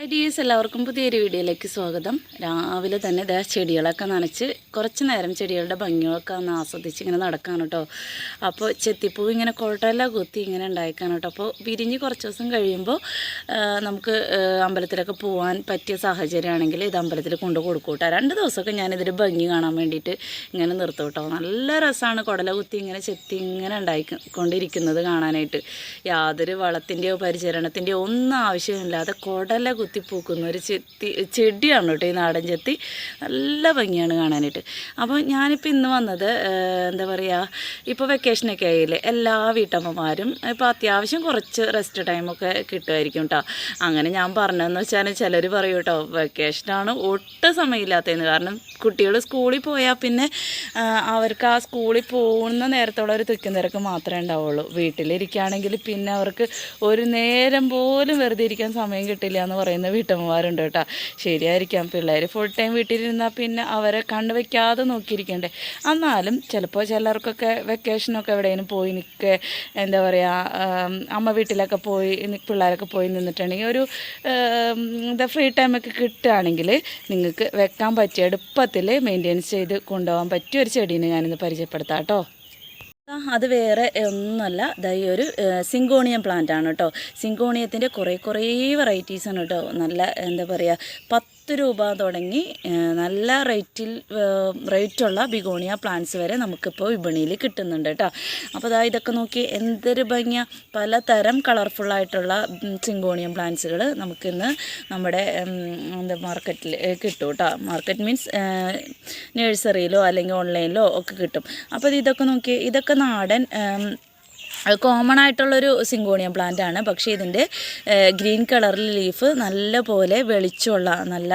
I dears എല്ലാവർക്കും പുതിയൊരു വീഡിയോയിലേക്ക് സ്വാഗതം. രാവിലെ തന്നെ ദാ ചെടികളൊക്കെ നനച്ച് കുറച്ച് നേരം ചെടികളുടെ ഭംഗികളൊക്കെ ഒന്ന് ആസ്വദിച്ച് ഇങ്ങനെ നടക്കാണ് കേട്ടോ അപ്പോൾ ചെത്തിപ്പൂ ഇങ്ങനെ കുഴട്ടമെല്ലാം കുത്തി ഇങ്ങനെ ഉണ്ടായിക്കാണ് കേട്ടോ അപ്പോൾ വിരിഞ്ഞ് കുറച്ച് ദിവസം കഴിയുമ്പോൾ നമുക്ക് അമ്പലത്തിലൊക്കെ പോകാൻ പറ്റിയ സാഹചര്യമാണെങ്കിൽ ഇത് അമ്പലത്തിൽ കൊണ്ടു കൊടുക്കും കേട്ടോ രണ്ട് ദിവസമൊക്കെ ഞാനിതിന്റെ ഭംഗി കാണാൻ വേണ്ടിയിട്ട് ഇങ്ങനെ നിർത്തും കേട്ടോ നല്ല രസമാണ് കുടല കുത്തി ഇങ്ങനെ ചെത്തി ഇങ്ങനെ ഉണ്ടായിക്കൊണ്ടിരിക്കുന്നത് കാണാനായിട്ട്. യാതൊരു വളത്തിന്റെയോ പരിചരണത്തിന്റെയോ ഒന്നും ആവശ്യമില്ലാതെ കുടല കുത്തി പൂക്കുന്ന ഒരു ചെത്തി ചെടിയാണ് കേട്ടോ ഈ നാടൻ ചെത്തി. നല്ല ഭംഗിയാണ് കാണാനായിട്ട്. അപ്പോൾ ഞാനിപ്പോൾ ഇന്ന് വന്നത് എന്താ പറയുക ഇപ്പോൾ വെക്കേഷനൊക്കെ ആയില്ലേ? എല്ലാ വീട്ടമ്മമാരും ഇപ്പോൾ അത്യാവശ്യം കുറച്ച് റെസ്റ്റ് ടൈമൊക്കെ കിട്ടുമായിരിക്കും കേട്ടോ അങ്ങനെ ഞാൻ പറഞ്ഞതെന്ന് വെച്ചാൽ ചിലർ പറയും കേട്ടോ വെക്കേഷനാണ് ഒട്ടും സമയമില്ലാത്തതെന്ന്. കാരണം കുട്ടികൾ സ്കൂളിൽ പോയാൽ പിന്നെ അവർക്ക് ആ സ്കൂളിൽ പോകുന്ന നേരത്തോളം ഒരു തിക്കും തിരക്ക് മാത്രമേ ഉണ്ടാവുള്ളൂ. വീട്ടിലിരിക്കുകയാണെങ്കിൽ പിന്നെ അവർക്ക് ഒരു നേരം പോലും വെറുതെ ഇരിക്കാൻ സമയം കിട്ടില്ല എന്ന് പറയുന്ന വീട്ടമ്മമാരുണ്ട് കേട്ടോ. ശരിയായിരിക്കാം. പിള്ളേർ ഫുൾ ടൈം വീട്ടിലിരുന്നാൽ പിന്നെ അവരെ കണ്ണു വയ്ക്കാതെ നോക്കിയിരിക്കണ്ടേ. എന്നാലും ചിലപ്പോൾ ചിലർക്കൊക്കെ വെക്കേഷനൊക്കെ എവിടെയെങ്കിലും പോയി നിൽക്കുക എന്താ പറയുക അമ്മ വീട്ടിലൊക്കെ പോയി പിള്ളേരൊക്കെ പോയി നിന്നിട്ടുണ്ടെങ്കിൽ ഒരു എന്താ ഫ്രീ ടൈമൊക്കെ കിട്ടുകയാണെങ്കിൽ നിങ്ങൾക്ക് വെക്കാൻ പറ്റിയ എളുപ്പത്തിൽ മെയിന്റെയിൻസ് ചെയ്ത് കൊണ്ടുപോകാൻ പറ്റിയ ഒരു ചെടീനെ ഞാനിന്ന് പരിചയപ്പെടുത്താം കേട്ടോ. അത് വേറെ ഒന്നുമല്ല. ദാ ഒരു സിങ്കോണിയം പ്ലാന്റ് ആണ് കേട്ടോ. സിങ്കോണിയത്തിന്റെ കുറേ കുറേ വെറൈറ്റീസ് ആണ് കേട്ടോ. നല്ല എന്താ പറയുക പത്ത് രൂപ തുടങ്ങി നല്ല റേറ്റിൽ റേറ്റുള്ള ബിഗോണിയ പ്ലാന്റ്സ് വരെ നമുക്കിപ്പോൾ വിപണിയിൽ കിട്ടുന്നുണ്ട് കേട്ടോ. അപ്പോൾ അതായത് ഇതൊക്കെ നോക്കി എന്തൊരു ഭംഗിയ. പലതരം കളർഫുള്ളായിട്ടുള്ള സിങ്കോണിയം പ്ലാന്റ്സുകൾ നമുക്കിന്ന് നമ്മുടെ എന്താ മാർക്കറ്റിൽ കിട്ടും കേട്ടോ. മാർക്കറ്റ് മീൻസ് നേഴ്സറിയിലോ അല്ലെങ്കിൽ ഓൺലൈനിലോ ഒക്കെ കിട്ടും. അപ്പോൾ ഇതൊക്കെ നോക്കി ഇതൊക്കെ നാടൻ ഉം, കോമൺ ആയിട്ടുള്ളൊരു സിങ്കോണിയം പ്ലാന്റ് ആണ്. പക്ഷേ ഇതിന്റെ ഗ്രീൻ കളറിൽ ലീഫ് നല്ല പോലെ വെളിച്ചമുള്ള നല്ല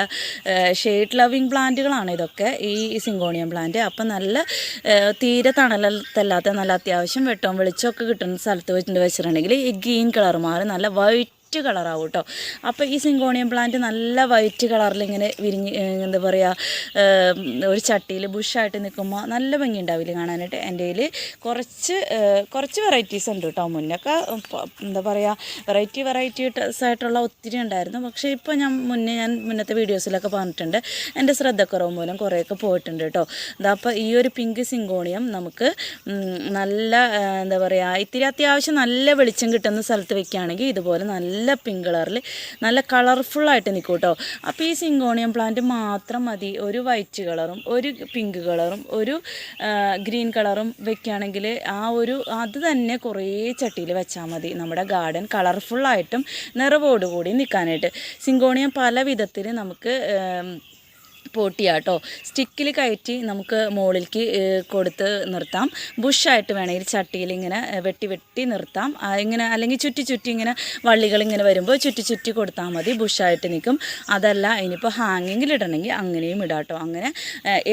ഷെയ്ഡ് ലവിങ് പ്ലാന്റുകളാണ് ഇതൊക്കെ ഈ സിങ്കോണിയം പ്ലാന്റ് അപ്പം നല്ല തീരെ തണലത്തല്ലാത്ത നല്ല അത്യാവശ്യം വെട്ടവും വെളിച്ചമൊക്കെ കിട്ടുന്ന സ്ഥലത്ത് വെച്ചിട്ട് വെച്ചിട്ടുണ്ടെങ്കിൽ ഈ ഗ്രീൻ കളർ മാറി നല്ല വൈറ്റ് വൈറ്റ് കളറാവും കേട്ടോ അപ്പോൾ ഈ സിങ്കോണിയം പ്ലാന്റ് നല്ല വൈറ്റ് കളറിൽ ഇങ്ങനെ വിരിഞ്ഞ് എന്താ പറയുക ഒരു ചട്ടിയിൽ ബുഷായിട്ട് നിൽക്കുമ്പോൾ നല്ല ഭംഗി ഉണ്ടാവില്ല കാണാനായിട്ട്. എന്റെ കയ്യിൽ കുറച്ച് കുറച്ച് വെറൈറ്റീസ് ഉണ്ട് കേട്ടോ മുന്നൊക്കെ. എന്താ പറയുക വെറൈറ്റി വെറൈറ്റി ആയിട്ടുള്ള ഒത്തിരി ഉണ്ടായിരുന്നു. പക്ഷേ ഇപ്പോൾ ഞാൻ മുന്നേ ഞാൻ മുന്നത്തെ വീഡിയോസിലൊക്കെ പറഞ്ഞിട്ടുണ്ട്. എന്റെ ശ്രദ്ധക്കുറവ് മൂലം കുറേയൊക്കെ പോയിട്ടുണ്ട് കേട്ടോ ഇതാ അപ്പോൾ ഈ ഒരു പിങ്ക് സിങ്കോണിയം നമുക്ക് നല്ല എന്താ പറയുക ഇത്തിരി അത്യാവശ്യം നല്ല വെളിച്ചം കിട്ടുന്ന സ്ഥലത്ത് വെക്കുകയാണെങ്കിൽ ഇതുപോലെ നല്ല പിങ്ക് കളറിൽ നല്ല കളർഫുള്ളായിട്ട് നിൽക്കും കേട്ടോ അപ്പോൾ ഈ സിങ്കോണിയം പ്ലാന്റ് മാത്രം മതി. ഒരു വൈറ്റ് കളറും ഒരു പിങ്ക് കളറും ഒരു ഗ്രീൻ കളറും വെക്കുകയാണെങ്കിൽ ആ ഒരു അത് തന്നെ കുറേ ചട്ടിയിൽ വെച്ചാൽ മതി. നമ്മുടെ ഗാർഡൻ കളർഫുള്ളായിട്ടും നിറവോടുകൂടി നിൽക്കാനായിട്ട് സിങ്കോണിയം പല വിധത്തിൽ നമുക്ക് പോട്ടിയാട്ടോ സ്റ്റിക്കിൽ കയറ്റി നമുക്ക് മുകളിലേക്ക് കൊടുത്ത് നിർത്താം. ബുഷായിട്ട് വേണമെങ്കിൽ ചട്ടിയിൽ ഇങ്ങനെ വെട്ടി വെട്ടി നിർത്താം. ഇങ്ങനെ അല്ലെങ്കിൽ ചുറ്റി ചുറ്റി ഇങ്ങനെ വള്ളികൾ ഇങ്ങനെ വരുമ്പോൾ ചുറ്റി ചുറ്റി കൊടുത്താൽ മതി ബുഷായിട്ട് നിൽക്കും. അതല്ല ഇനിയിപ്പോൾ ഹാങ്ങിങ്ങിൽ ഇടണമെങ്കിൽ അങ്ങനെയും ഇടാട്ടോ അങ്ങനെ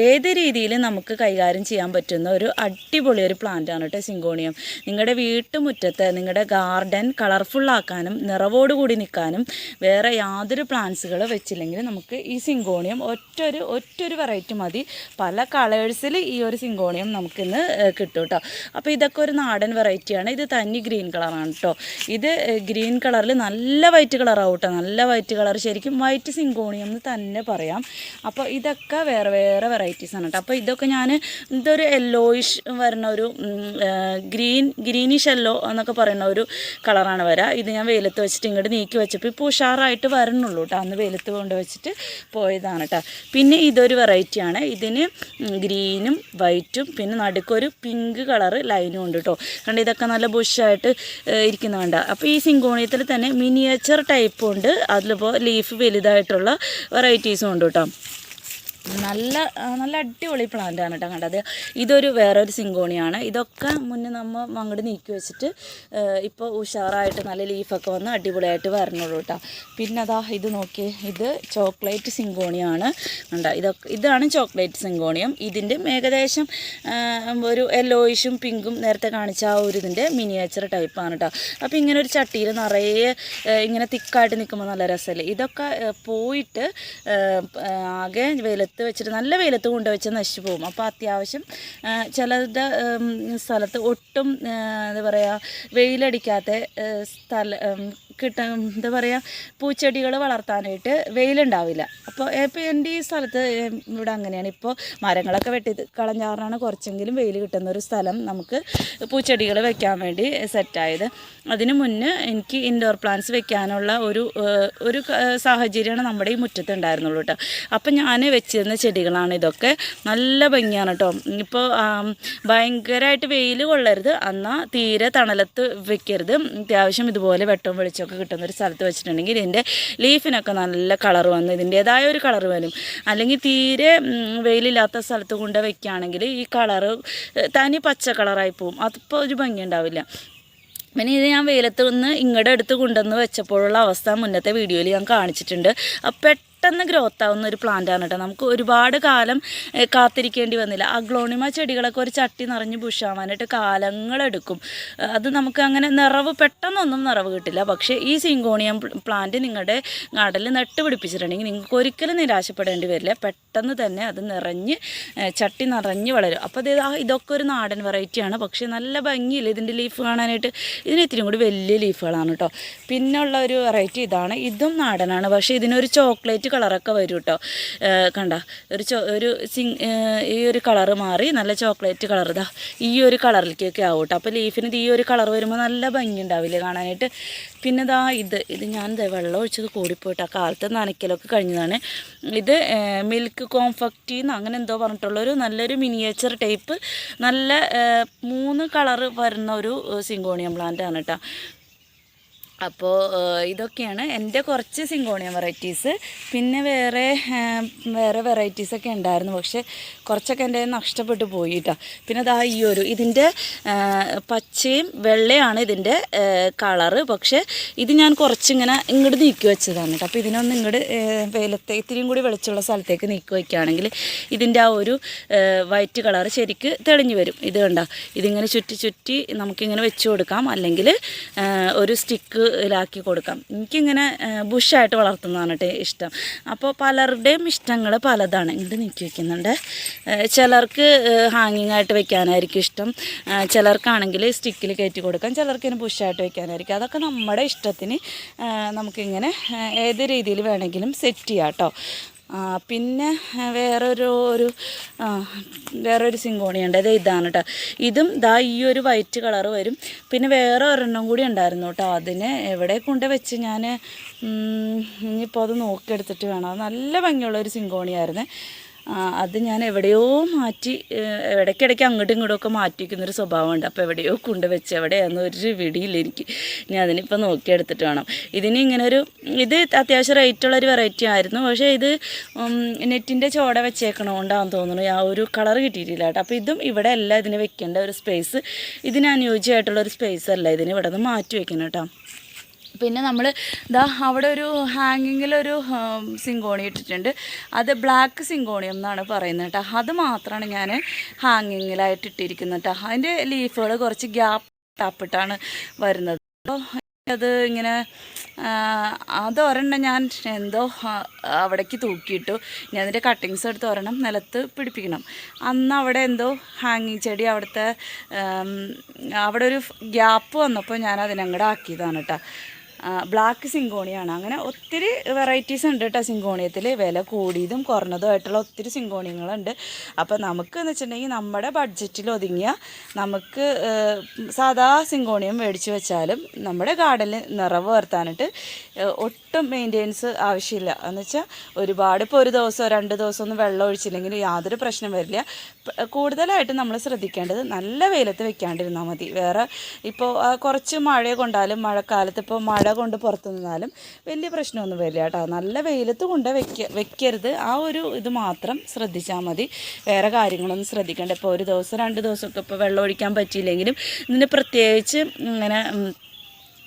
ഏത് രീതിയിലും നമുക്ക് കൈകാര്യം ചെയ്യാൻ പറ്റുന്ന ഒരു അടിപൊളി ഒരു പ്ലാന്റാണ് കേട്ടോ സിങ്കോണിയം നിങ്ങളുടെ വീട്ടുമുറ്റത്ത് നിങ്ങളുടെ ഗാർഡൻ കളർഫുള്ളാക്കാനും നിറവോടുകൂടി നിൽക്കാനും വേറെ യാതൊരു പ്ലാന്റ്സുകൾ വെച്ചില്ലെങ്കിൽ നമുക്ക് ഈ സിങ്കോണിയം ഒറ്റൊരു ഒറ്റൊരു വെറൈറ്റി മതി. പല കളേഴ്സിൽ ഈ ഒരു സിങ്കോണിയം നമുക്കിന്ന് കിട്ടും കേട്ടോ അപ്പോൾ ഇതൊക്കെ ഒരു നാടൻ വെറൈറ്റിയാണ് ഇത് തന്നി ഗ്രീൻ കളറാണ് കേട്ടോ ഇത് ഗ്രീൻ കളറിൽ നല്ല വൈറ്റ് കളറാവും കേട്ടോ നല്ല വൈറ്റ് കളർ ശരിക്കും വൈറ്റ് സിങ്കോണിയം എന്ന് തന്നെ പറയാം. അപ്പോൾ ഇതൊക്കെ വേറെ വേറെ വെറൈറ്റീസ് ആണ് കേട്ടോ അപ്പോൾ ഇതൊക്കെ ഞാൻ ഇതൊരു യെല്ലോയിഷ് വരുന്ന ഒരു ഗ്രീൻ ഗ്രീനിഷ് യെല്ലോ എന്നൊക്കെ പറയുന്ന ഒരു കളറാണ് വരിക ഇത് ഞാൻ വെയിലത്ത് വെച്ചിട്ട് ഇങ്ങോട്ട് നീക്കി വെച്ചപ്പോൾ ഇപ്പോൾ ഉഷാറായിട്ട് വരണുള്ളൂ കേട്ടോ അന്ന് വെയിലത്ത് കൊണ്ട് വെച്ചിട്ട് പോയതാണ് കേട്ടോ പിന്നെ ഇതൊരു വെറൈറ്റിയാണ് ഇതിന് ഗ്രീനും വൈറ്റും പിന്നെ നടുക്കൊരു പിങ്ക് കളറ് ലൈനും ഉണ്ട് കേട്ടോ കണ്ട് ഇതൊക്കെ നല്ല ബുഷായിട്ട് ഇരിക്കുന്ന കണ്ട അപ്പോൾ ഈ സിങ്കോണിയത്തിൽ തന്നെ മിനിയേച്ചർ ടൈപ്പ് ഉണ്ട്. അതിലിപ്പോൾ ലീഫ് വലുതായിട്ടുള്ള വെറൈറ്റീസും ഉണ്ട് കേട്ടോ നല്ല നല്ല അടിപൊളി പ്ലാന്റ് ആണ് കേട്ടോ കണ്ടത്. ഇതൊരു വേറൊരു സിങ്കോണിയാണ്. ഇതൊക്കെ മുന്നേ നമ്മൾ അങ്ങോട്ട് നീക്കി വെച്ചിട്ട് ഇപ്പോൾ ഉഷാറായിട്ട് നല്ല ലീഫൊക്കെ വന്ന് അടിപൊളിയായിട്ട് വരണുള്ളൂ കേട്ടോ പിന്നെ അതാ ഇത് നോക്കി ഇത് ചോക്ലേറ്റ് സിങ്കോണിയാണ്. കണ്ട ഇതൊക്കെ ഇതാണ് ചോക്ലേറ്റ് സിങ്കോണിയം. ഇതിന്റെ ഏകദേശം ഒരു യെല്ലോയിഷും പിങ്കും നേരത്തെ കാണിച്ച ആ ഒരു ഇതിന്റെ മിനിയേച്ചർ ടൈപ്പാണ് കേട്ടോ അപ്പോൾ ഇങ്ങനെ ഒരു ചട്ടിയിൽ നിറയെ ഇങ്ങനെ തിക്കായിട്ട് നിൽക്കുമ്പോൾ നല്ല രസമല്ലേ ഇതൊക്കെ പോയിട്ട് ആകെ വെയിലത്ത് വെച്ചിട്ട് നല്ല വെയിലത്ത് കൊണ്ടുവച്ച് നശിച്ചു പോകും. അപ്പോൾ അത്യാവശ്യം ചിലരുടെ സ്ഥലത്ത് ഒട്ടും എന്താ പറയുക വെയിലടിക്കാത്ത സ്ഥല കിട്ടാൻ എന്താ പറയുക പൂച്ചെടികൾ വളർത്താനായിട്ട് വെയിലുണ്ടാവില്ല. അപ്പോൾ ഇപ്പോൾ എന്റെ ഈ സ്ഥലത്ത് ഇവിടെ അങ്ങനെയാണ്. ഇപ്പോൾ മരങ്ങളൊക്കെ വെട്ടി കളഞ്ഞാറാണ് കുറച്ചെങ്കിലും വെയിൽ കിട്ടുന്ന ഒരു സ്ഥലം നമുക്ക് പൂച്ചെടികൾ വെക്കാൻ വേണ്ടി സെറ്റായത്. അതിന് മുന്നേ എനിക്ക് ഇൻഡോർ പ്ലാന്റ്സ് വെക്കാനുള്ള ഒരു ഒരു സാഹചര്യമാണ് നമ്മുടെ ഈ മുറ്റത്ത് ഉണ്ടായിരുന്നുള്ളൂ കേട്ടോ. അപ്പം ഞാൻ വെച്ചിരുന്ന ചെടികളാണ് ഇതൊക്കെ. നല്ല ഭംഗിയാണ് കേട്ടോ. ഇപ്പോൾ ഭയങ്കരമായിട്ട് വെയിൽ കൊള്ളരുത്. എന്നാൽ തീരെ തണലത്ത് വെക്കരുത്. അത്യാവശ്യം ഇതുപോലെ വെട്ടവും വെളിച്ചമൊക്കെ കിട്ടുന്ന ഒരു സ്ഥലത്ത് വെച്ചിട്ടുണ്ടെങ്കിൽ ഇതിന്റെ ലീഫിനൊക്കെ നല്ല കളർ വന്ന് ഇതിന്റേതായ ഒരു കളർ വരും. അല്ലെങ്കിൽ തീരെ വെയിലില്ലാത്ത സ്ഥലത്ത് കൊണ്ട് വെക്കുകയാണെങ്കിൽ ഈ കളറ് തനി പച്ച കളറായി പോവും. അതിപ്പോൾ ഒരു ഭംഗി ഉണ്ടാവില്ല. പിന്നെ ഇത് ഞാൻ വെയിലത്ത് നിന്ന് ഇങ്ങോട്ട് എടുത്ത് കൊണ്ടുവന്ന് വെച്ചപ്പോഴുള്ള അവസ്ഥ മുന്നത്തെ വീഡിയോയിൽ ഞാൻ കാണിച്ചിട്ടുണ്ട്. അപ്പം പെട്ടെന്ന് ഗ്രോത്ത് ആവുന്ന ഒരു പ്ലാന്റ് ആണ് കേട്ടോ നമുക്ക് ഒരുപാട് കാലം കാത്തിരിക്കേണ്ടി വന്നില്ല. അഗ്ലോണിമ ചെടികളൊക്കെ ഒരു ചട്ടി നിറഞ്ഞ് ബുഷാവാനായിട്ട് കാലങ്ങളെടുക്കും. അത് നമുക്ക് അങ്ങനെ നിറവ് പെട്ടെന്നൊന്നും നിറവ് കിട്ടില്ല. പക്ഷേ ഈ സിങ്കോണിയം പ്ലാന്റ് നിങ്ങളുടെ നട്ട് പിടിപ്പിച്ചിട്ടുണ്ടെങ്കിൽ നിങ്ങൾക്ക് ഒരിക്കലും നിരാശപ്പെടേണ്ടി വരില്ല. പെട്ടെന്ന് തന്നെ അത് നിറഞ്ഞ് ചട്ടി നിറഞ്ഞ് വളരും. അപ്പോൾ ഇത് ഇതൊക്കെ ഒരു നാടൻ വെറൈറ്റിയാണ് പക്ഷേ നല്ല ഭംഗിയില്ല ഇതിന്റെ ലീഫ് കാണാനായിട്ട്? ഇതിന് ഇത്തിരി കൂടി വലിയ ലീഫുകളാണ് കേട്ടോ പിന്നെ ഉള്ള ഒരു വെറൈറ്റി ഇതാണ്. ഇതും നാടനാണ്. പക്ഷേ ഇതിനൊരു ചോക്ലേറ്റ് കളറൊക്കെ വരും കേട്ടോ കണ്ട ഒരു ചോ ഒരു സിങ് ഈ ഒരു കളറ് മാറി നല്ല ചോക്ലേറ്റ് കളർ. ഇതാ ഈ ഒരു കളറിലേക്കൊക്കെ ആവും കേട്ടോ അപ്പോൾ ലീഫിന് ഈ ഒരു കളർ വരുമ്പോൾ നല്ല ഭംഗി ഉണ്ടാവില്ലേ കാണാനായിട്ട്. പിന്നെ ഇതാ ഇത് ഇത് ഞാൻ വെള്ളം ഒഴിച്ചത് കൂടിപ്പോയിട്ട്. ആ കാലത്ത് നനയ്ക്കലൊക്കെ കഴിഞ്ഞതാണ്. ഇത് മിൽക്ക് കോംഫക്റ്റീന്ന് അങ്ങനെ എന്തോ പറഞ്ഞിട്ടുള്ളൊരു നല്ലൊരു മിനിയേച്ചർ ടൈപ്പ് നല്ല മൂന്ന് കളറ് വരുന്ന ഒരു സിങ്കോണിയം പ്ലാന്റ് ആണ് കേട്ടോ. അപ്പോൾ ഇതൊക്കെയാണ് എന്റെ കുറച്ച് സിങ്കോണിയം വെറൈറ്റീസ് പിന്നെ വേറെ വേറെ വെറൈറ്റീസൊക്കെ ഉണ്ടായിരുന്നു. പക്ഷെ കുറച്ചൊക്കെ എന്റെ നഷ്ടപ്പെട്ടു പോയി പിന്നെ അതാ ഈ ഒരു ഇതിന്റെ പച്ചയും വെള്ളയാണ് ഇതിന്റെ കളറ്. പക്ഷേ ഇത് ഞാൻ കുറച്ചിങ്ങനെ ഇങ്ങോട്ട് നീക്കി വെച്ചതാണ് കേട്ടോ അപ്പോൾ ഇതിനൊന്ന് ഇങ്ങോട്ട് വെയിലത്തെ ഇത്തിരിയും കൂടി വെളിച്ചുള്ള സ്ഥലത്തേക്ക് നീക്കി വയ്ക്കുകയാണെങ്കിൽ ഇതിന്റെ ആ ഒരു വൈറ്റ് കളറ് ശരിക്ക് തെളിഞ്ഞു വരും. ഇത് കണ്ടോ ഇതിങ്ങനെ ചുറ്റി ചുറ്റി നമുക്കിങ്ങനെ വെച്ച് കൊടുക്കാം. അല്ലെങ്കിൽ ഒരു സ്റ്റിക്കിലാക്കി കൊടുക്കാം. എനിക്കിങ്ങനെ ബുഷായിട്ട് വളർത്തുന്നതാണ് കേട്ടോ ഇഷ്ടം. അപ്പോൾ പലരുടെയും ഇഷ്ടങ്ങൾ പലതാണ്. ഇങ്ങോട്ട് നീക്കി വയ്ക്കുന്നുണ്ട് ചിലർക്ക് ഹാങ്ങിങ് ആയിട്ട് വെക്കാനായിരിക്കും ഇഷ്ടം. ചിലർക്കാണെങ്കിൽ സ്റ്റിക്കിൽ കയറ്റി കൊടുക്കാം. ചിലർക്ക് ഇങ്ങനെ ബുഷായിട്ട് വെക്കാനായിരിക്കും. അതൊക്കെ നമ്മുടെ ഇഷ്ടത്തിന് നമുക്കിങ്ങനെ ഏത് രീതിയിൽ വേണമെങ്കിലും സെറ്റ് ചെയ്യാം കേട്ടോ പിന്നെ വേറൊരു ഒരു വേറൊരു സിങ്കോണിയുണ്ട്. ഇത് ഇതാണ് കേട്ടോ ഇതും ദാ ഈ ഒരു വൈറ്റ് കളർ വരും. പിന്നെ വേറെ ഒരെണ്ണം കൂടി ഉണ്ടായിരുന്നു കേട്ടോ അതിന് എവിടെ കൊണ്ട് വെച്ച് ഞാൻ ഇനിയിപ്പോൾ അത് നോക്കിയെടുത്തിട്ട് വേണം. അത് നല്ല ഭംഗിയുള്ള ഒരു സിങ്കോണിയായിരുന്നു. അത് ഞാൻ എവിടെയോ മാറ്റി ഇടയ്ക്കിടയ്ക്ക് അങ്ങോട്ടും ഇങ്ങോട്ടും ഒക്കെ മാറ്റിക്കുന്നൊരു സ്വഭാവമുണ്ട്. അപ്പോൾ എവിടെയോ കൊണ്ടുവച്ച് എവിടെയാണെന്ന് ഒരു പിടിയില്ല എനിക്ക്. ഞാൻ അതിനിപ്പോൾ നോക്കിയെടുത്തിട്ട് വേണം. ഇതിന് ഇങ്ങനെ ഒരു ഇത് അത്യാവശ്യം റേറ്റുള്ള ഒരു വെറൈറ്റി ആയിരുന്നു. പക്ഷേ ഇത് നെറ്റിന്റെ ചോട വെച്ചേക്കണോണ്ടാന്ന് തോന്നുന്നു. ആ ഒരു കളർ കിട്ടിയിട്ടില്ല കേട്ടോ. അപ്പോൾ ഇതും ഇവിടെ അല്ല ഇതിന് വെക്കേണ്ട ഒരു സ്പേസ് ഇതിന് അനുയോജ്യമായിട്ടുള്ള ഒരു സ്പേസ് അല്ല ഇതിന് ഇവിടെ നിന്ന് മാറ്റി വെക്കണം കേട്ടോ. പിന്നെ നമ്മൾ ഇതാ അവിടെ ഒരു ഹാങ്ങിങ്ങിലൊരു സിങ്കോണി ഇട്ടിട്ടുണ്ട്. അത് ബ്ലാക്ക് സിങ്കോണി എന്നാണ് പറയുന്നത് കേട്ടോ. അത് മാത്രമാണ് ഞാൻ ഹാങ്ങിങ്ങിലായിട്ട് ഇട്ടിരിക്കുന്നത് കേട്ടോ. അതിന്റെ ലീഫുകൾ കുറച്ച് ഗ്യാപ്പ് ടാപ്പിട്ടാണ് വരുന്നത്. അപ്പോൾ അത് ഇങ്ങനെ അത് ഒരെണ്ണം ഞാൻ എന്തോ അവിടേക്ക് തൂക്കിയിട്ടു. ഞാൻ അതിന്റെ കട്ടിങ്സ് എടുത്ത് ഒരെണ്ണം നിലത്ത് പിടിപ്പിക്കണം. അന്ന് അവിടെ എന്തോ ഹാങ്ങിങ് ചെടി അവിടുത്തെ അവിടെ ഒരു ഗ്യാപ്പ് വന്നപ്പോൾ ഞാൻ അതിനങ്ങടെ ആക്കിയതാണ് കേട്ടോ. ബ്ലാക്ക് സിങ്കോണിയാണ് അങ്ങനെ ഒത്തിരി വെറൈറ്റീസ് ഉണ്ട് കേട്ടോ സിങ്കോണിയത്തിൽ വില കൂടിയതും കുറഞ്ഞതും ആയിട്ടുള്ള ഒത്തിരി സിങ്കോണിയങ്ങളുണ്ട് അപ്പോൾ നമുക്ക് എന്ന് വെച്ചിട്ടുണ്ടെങ്കിൽ നമ്മുടെ ബഡ്ജറ്റിൽ ഒതുങ്ങിയ നമുക്ക് സാധാ സിങ്കോണിയം മേടിച്ച് വെച്ചാലും നമ്മുടെ ഗാർഡനിൽ നിറവ് വരുത്താനായിട്ട് ഒട്ടും മെയിന്റെനൻസ് ആവശ്യമില്ല. എന്ന് വെച്ചാൽ ഒരുപാട് ഇപ്പോൾ ഒരു ദിവസമോ രണ്ട് ദിവസമോ ഒന്നും വെള്ളം ഒഴിച്ചില്ലെങ്കിൽ യാതൊരു പ്രശ്നം വരില്ല. കൂടുതലായിട്ടും നമ്മൾ ശ്രദ്ധിക്കേണ്ടത് നല്ല വെയിലത്ത് വെക്കാണ്ടിരുന്നാൽ മതി. വേറെ ഇപ്പോൾ കുറച്ച് മഴ കൊണ്ടാലും മഴക്കാലത്ത് ഇപ്പോൾ മഴ കൊണ്ട് പുറത്ത് നിന്നാലും വലിയ പ്രശ്നമൊന്നും വരില്ല കേട്ടോ. നല്ല വെയിലത്ത് കൊണ്ട് വെക്ക വെക്കരുത്. ആ ഒരു ഇത് മാത്രം ശ്രദ്ധിച്ചാൽ മതി. വേറെ കാര്യങ്ങളൊന്നും ശ്രദ്ധിക്കേണ്ട. ഇപ്പോൾ ഒരു ദിവസം രണ്ട് ദിവസമൊക്കെ ഇപ്പോൾ വെള്ളം ഒഴിക്കാൻ പറ്റിയില്ലെങ്കിലും ഇതിന് പ്രത്യേകിച്ച് ഇങ്ങനെ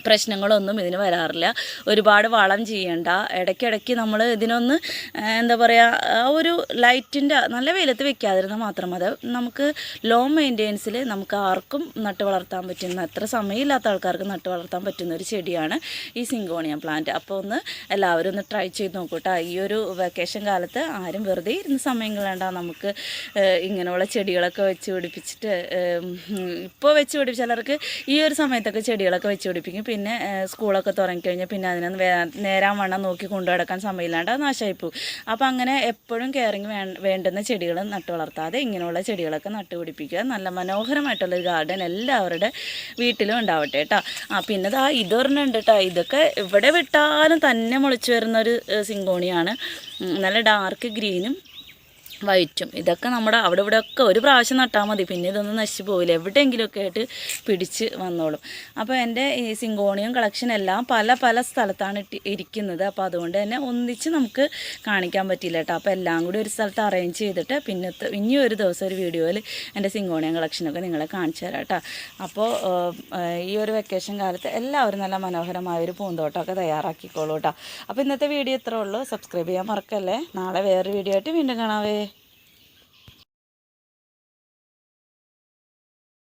പ്രശ്നങ്ങളൊന്നും ഇതിന് വരാറില്ല. ഒരുപാട് വളം ചെയ്യണ്ട. ഇടയ്ക്കിടയ്ക്ക് നമ്മൾ ഇതിനൊന്ന് എന്താ പറയുക ഒരു ലൈറ്റിന്റെ നല്ല വെയിലത്ത് വെക്കാതിരുന്നാൽ മാത്രം അത് നമുക്ക് ലോ മെയിന്റെനൻസിൽ നമുക്ക് ആർക്കും നട്ട് വളർത്താൻ പറ്റുന്ന അത്ര സമയമില്ലാത്ത ആൾക്കാർക്ക് നട്ട് വളർത്താൻ പറ്റുന്ന ഒരു ചെടിയാണ് ഈ സിങ്കോണിയ പ്ലാന്റ്. അപ്പോൾ ഒന്ന് എല്ലാവരും ഒന്ന് ട്രൈ ചെയ്ത് നോക്കൂട്ടോ. ഈ ഒരു വെക്കേഷൻ കാലത്ത് ആരും വെറുതെ ഇരുന്ന സമയം നമുക്ക് ഇങ്ങനെയുള്ള ചെടികളൊക്കെ വെച്ച് പിടിപ്പിച്ചിട്ട് ഇപ്പോൾ വെച്ച് പിടിപ്പിച്ച ചിലർക്ക് ഈ ഒരു സമയത്തൊക്കെ ചെടികളൊക്കെ വെച്ച് പിടിപ്പിക്കും. പിന്നെ സ്കൂളൊക്കെ തുടങ്ങിക്കഴിഞ്ഞാൽ പിന്നെ അതിനൊന്ന് വേ നേരാൻ വണ്ണം നോക്കി കൊണ്ടു നടക്കാൻ സമയമില്ലാണ്ട് അത് നാശമായിപ്പോവും അപ്പോൾ അങ്ങനെ എപ്പോഴും കെയറിങ് വേണ്ടുന്ന ചെടികൾ നട്ടു വളർത്താതെ ഇങ്ങനെയുള്ള ചെടികളൊക്കെ നട്ടുപിടിപ്പിക്കുക നല്ല മനോഹരമായിട്ടുള്ളൊരു ഗാർഡൻ എല്ലാവരുടെ വീട്ടിലും ഉണ്ടാവട്ടെ കേട്ടോ ആ പിന്നെ ദാ ഇതൊരെണ്ണം ഉണ്ട് കേട്ടോ ഇതൊക്കെ ഇവിടെ വിട്ടാലും തന്നെ മുളച്ചു വരുന്നൊരു സിങ്കോണിയാണ്. നല്ല ഡാർക്ക് ഗ്രീനും വൈറ്റും ഇതൊക്കെ നമ്മുടെ അവിടെ ഇവിടെ ഒക്കെ ഒരു പ്രാവശ്യം നട്ടാൽ മതി. പിന്നെ ഇതൊന്നും നശിച്ചു പോവില്ല. എവിടെയെങ്കിലുമൊക്കെ ആയിട്ട് പിടിച്ച് വന്നോളും. അപ്പോൾ എന്റെ ഈ സിങ്കോണിയം കളക്ഷൻ എല്ലാം പല പല സ്ഥലത്താണ് ഇരിക്കുന്നത്. അപ്പോൾ അതുകൊണ്ട് തന്നെ ഒന്നിച്ച് നമുക്ക് കാണിക്കാൻ പറ്റില്ല കേട്ടോ. അപ്പോൾ എല്ലാം കൂടി ഒരു സ്ഥലത്ത് അറേഞ്ച് ചെയ്തിട്ട് പിന്നെ ഇനി ഒരു ദിവസം ഒരു വീഡിയോയിൽ എന്റെ സിങ്കോണിയം കളക്ഷനൊക്കെ നിങ്ങളെ കാണിച്ചു തരാം കേട്ടോ. അപ്പോൾ ഈ ഒരു വെക്കേഷൻ കാലത്ത് എല്ലാവരും നല്ല മനോഹരമായ ഒരു പൂന്തോട്ടമൊക്കെ തയ്യാറാക്കിക്കോളൂ കേട്ടോ. അപ്പോൾ ഇന്നത്തെ വീഡിയോ ഇത്രേ ഉള്ളൂ. സബ്സ്ക്രൈബ് ചെയ്യാൻ മറക്കല്ലേ? നാളെ വേറൊരു വീഡിയോ ആയിട്ട് വീണ്ടും കാണാവേ.